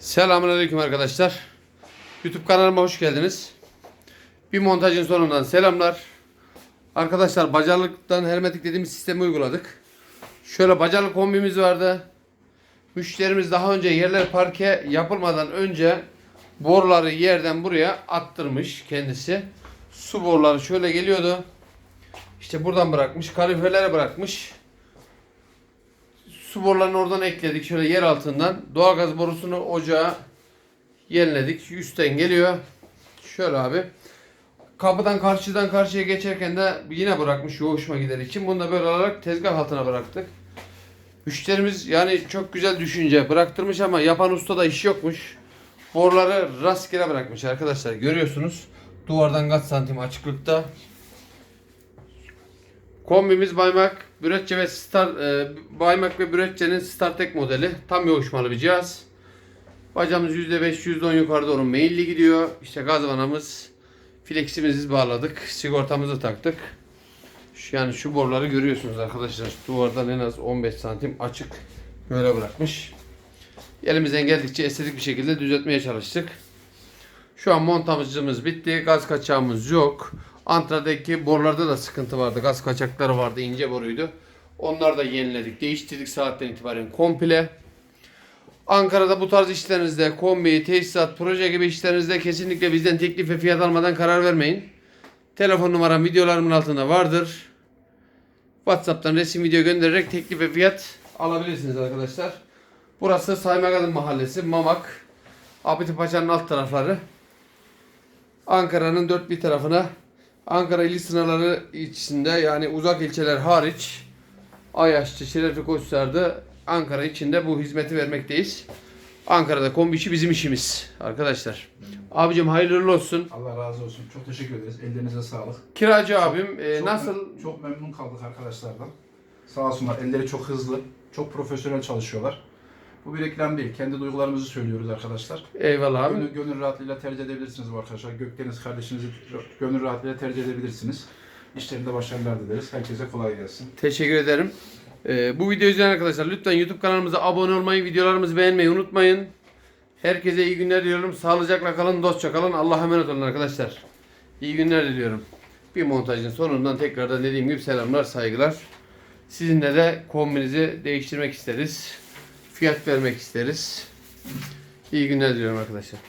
Selamünaleyküm arkadaşlar. YouTube kanalıma hoş geldiniz. Bir montajın sonundan selamlar. Arkadaşlar bacalıktan hermetik dediğimiz sistemi uyguladık. Şöyle bacalı kombimiz vardı. Müşterimiz daha önce yerler parke yapılmadan önce boruları yerden buraya attırmış kendisi. Su boruları şöyle geliyordu. İşte buradan bırakmış. Kaloriferlere bırakmış. Su borularını oradan ekledik şöyle yer altından. Doğalgaz borusunu ocağa yeniledik. Üstten geliyor. Şöyle abi. Kapıdan karşıdan karşıya geçerken de yine bırakmış yoğuşma gider için. Bunu da böyle alarak tezgah altına bıraktık. Müşterimiz yani çok güzel düşünce bıraktırmış ama yapan usta da iş yokmuş. Boruları rastgele bırakmış arkadaşlar. Görüyorsunuz. Duvardan kaç santim açıklıkta. Kombimiz Baymak, Büretçe ve Star e, Baymak ve Büretçe'nin StarTek modeli. Tam yoğuşmalı bir cihaz. Bacamız %5, %10 yukarı doğru meyilli gidiyor. İşte gaz vanamız, fleximizi bağladık, sigortamızı taktık. Şu, yani şu boruları görüyorsunuz arkadaşlar. Duvardan en az 15 santim açık böyle bırakmış. Elimizden geldikçe estetik bir şekilde düzeltmeye çalıştık. Şu an montajımız bitti. Gaz kaçağımız yok. Antradaki borularda da sıkıntı vardı. Gaz kaçakları vardı. ince boruydu. Onları da yeniledik. Değiştirdik saatten itibaren komple. Ankara'da bu tarz işlerinizde kombi, tesisat, proje gibi işlerinizde kesinlikle bizden teklif ve fiyat almadan karar vermeyin. Telefon numaram videolarımın altında vardır. WhatsApp'tan resim video göndererek teklif ve fiyat alabilirsiniz arkadaşlar. Burası Saymakadın Mahallesi, Mamak. Abiti Paşa'nın alt tarafları. Ankara'nın dört bir tarafına Ankara ili sınırları içinde yani uzak ilçeler hariç Ayaşçı, Şerefi Koçlar'da Ankara içinde bu hizmeti vermekteyiz. Ankara'da kombi işi bizim işimiz arkadaşlar. Abicim hayırlı olsun. Allah razı olsun. Çok teşekkür ederiz. Ellerinize sağlık. Kiracı abim e, Çok nasıl mem- çok memnun kaldık arkadaşlardan. Sağ olsunlar. Elleri çok hızlı. Çok profesyonel çalışıyorlar. Bu bir reklam değil. Kendi duygularımızı söylüyoruz arkadaşlar. eyvallah abi. Gönül, gönül rahatlığıyla tercih edebilirsiniz bu arkadaşlar. Gökdeniz kardeşinizi gönül rahatlığıyla tercih edebilirsiniz. İşlerinde başarılar dileriz. Herkese kolay gelsin. Teşekkür ederim. Ee, bu videoyu izleyen arkadaşlar lütfen YouTube kanalımıza abone olmayı, videolarımızı beğenmeyi unutmayın. Herkese iyi günler diliyorum. Sağlıcakla kalın, dostça kalın. Allah'a emanet olun arkadaşlar. İyi günler diliyorum. Bir montajın sonundan tekrardan dediğim gibi selamlar, saygılar. Sizinle de kombinizi değiştirmek isteriz. Fiyat vermek isteriz. İyi günler diliyorum arkadaşlar.